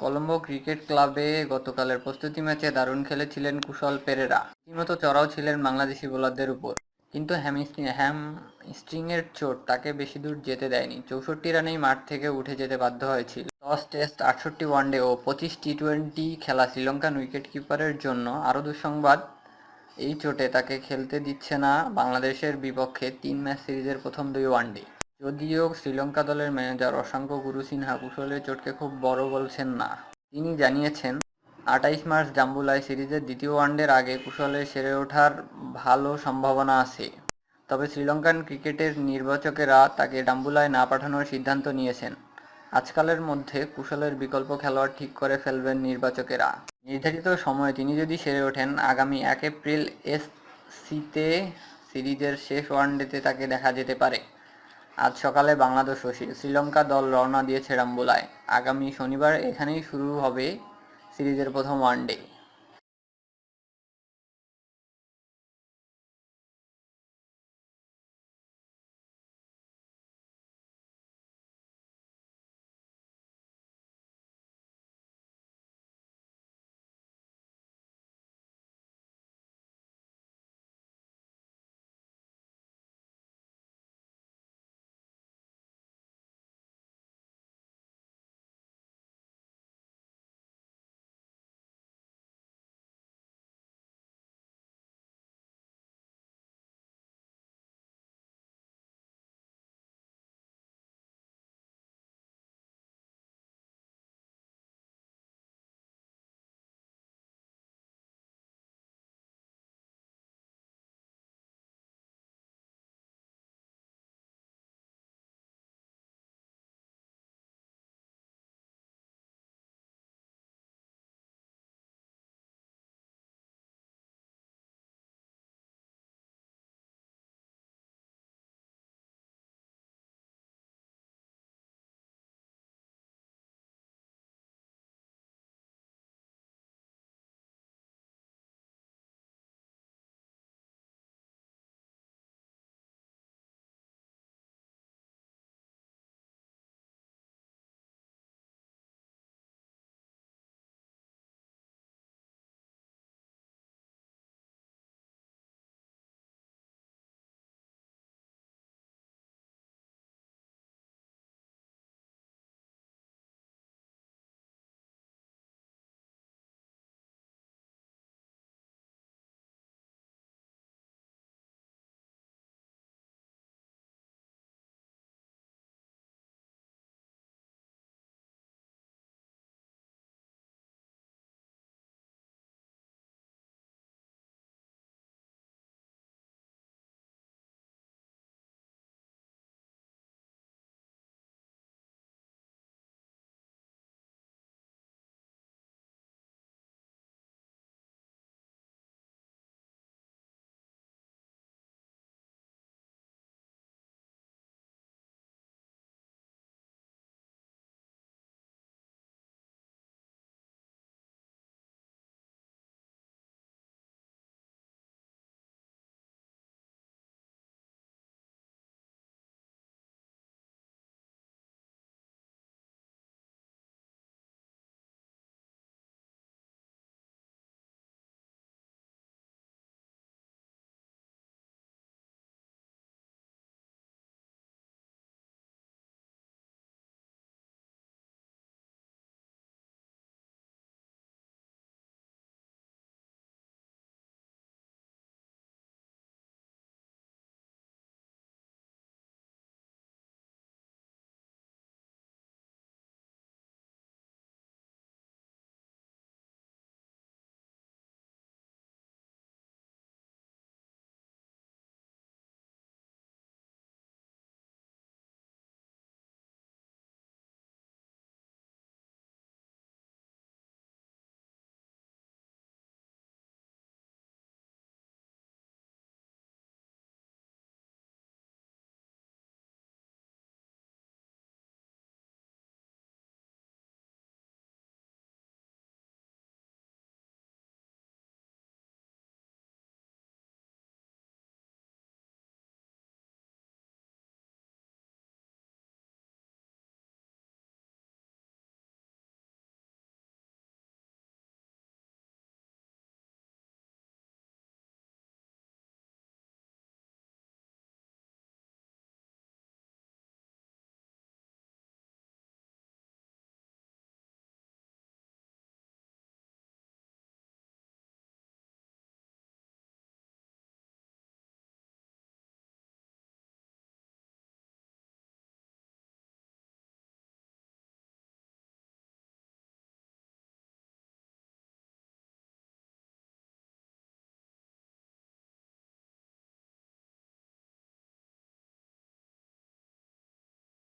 Colombo cricket ক্লাবে গতকালের প্রস্তুতি ম্যাচে দারুণ খেলেছিলেন কুশল পেরেরা। রীতিমতো চড়াও ছিলেন বাংলাদেশি বোলারদের উপর। কিন্তু হ্যামস্ট্রিংয়ের চোট তাকে বেশি দূর যেতে দেয়নি। চৌষট্টি রানেই মাঠ থেকে উঠে যেতে বাধ্য হয়েছিল। দশ টেস্ট আটষট্টি ওয়ানডে ও পঁচিশ টি টোয়েন্টি খেলা শ্রীলঙ্কান উইকেট কিপারের জন্য আরও দুঃসংবাদ। এই চোটে তাকে খেলতে দিচ্ছে না বাংলাদেশের বিপক্ষে তিন ম্যাচ সিরিজের প্রথম দুই ওয়ানডে। যদিও শ্রীলঙ্কা দলের ম্যানেজার অশাঙ্ক গুরু সিনহা কুশলের চোটকে খুব বড় বলছেন না। তিনি জানিয়েছেন আটাইশ মার্চ জাম্বুলায় সিরিজের দ্বিতীয় ওয়ানডের আগে কুশলের সেরে ওঠার ভালো সম্ভাবনা আছে। তবে শ্রীলঙ্কান ক্রিকেটের নির্বাচকেরা তাকে ডাম্বুলায় না পাঠানোর সিদ্ধান্ত নিয়েছেন। আজকালের মধ্যে কুশলের বিকল্প খেলোয়াড় ঠিক করে ফেলবেন নির্বাচকেরা। নির্ধারিত সময়ে তিনি যদি সেরে ওঠেন, আগামী এক এপ্রিল এস সিতে সিরিজের শেষ ওয়ানডেতে তাকে দেখা যেতে পারে। আজ সকালে বাংলাদেশ ও শ্রী- শ্রীলঙ্কা দল রওনা দিয়েছে রাম্বুলায়। আগামী শনিবার এখানেই শুরু হবে সিরিজের প্রথম ওয়ানডে।